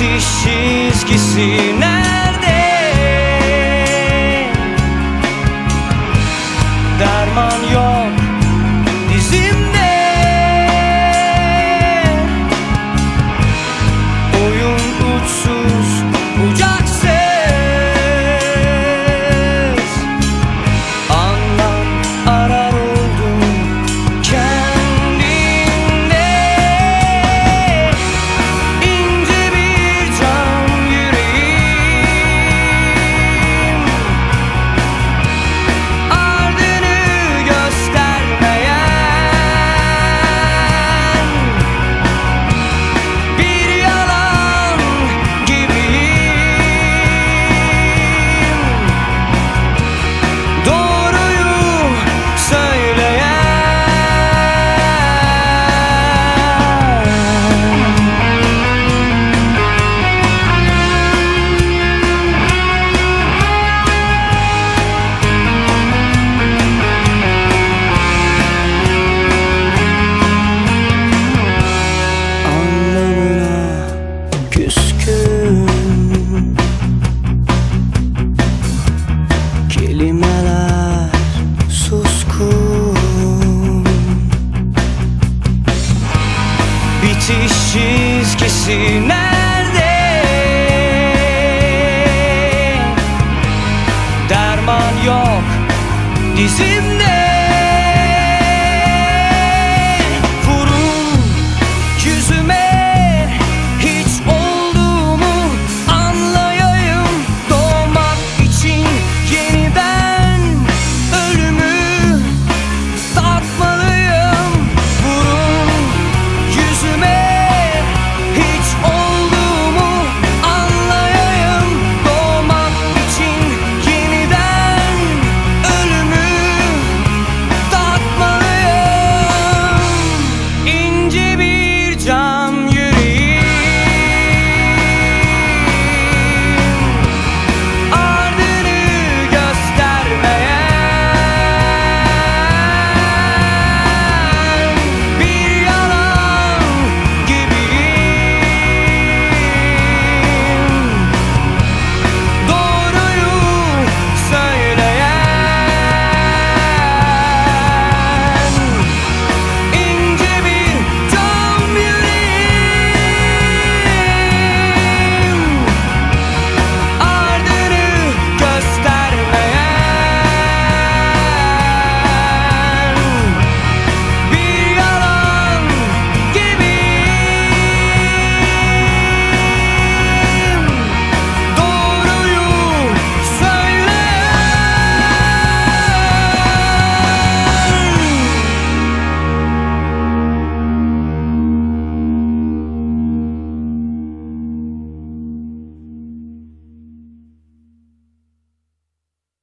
Bitiş çizgisi nerede? Bitiş çizgisi nerede? Derman yok dizimde GB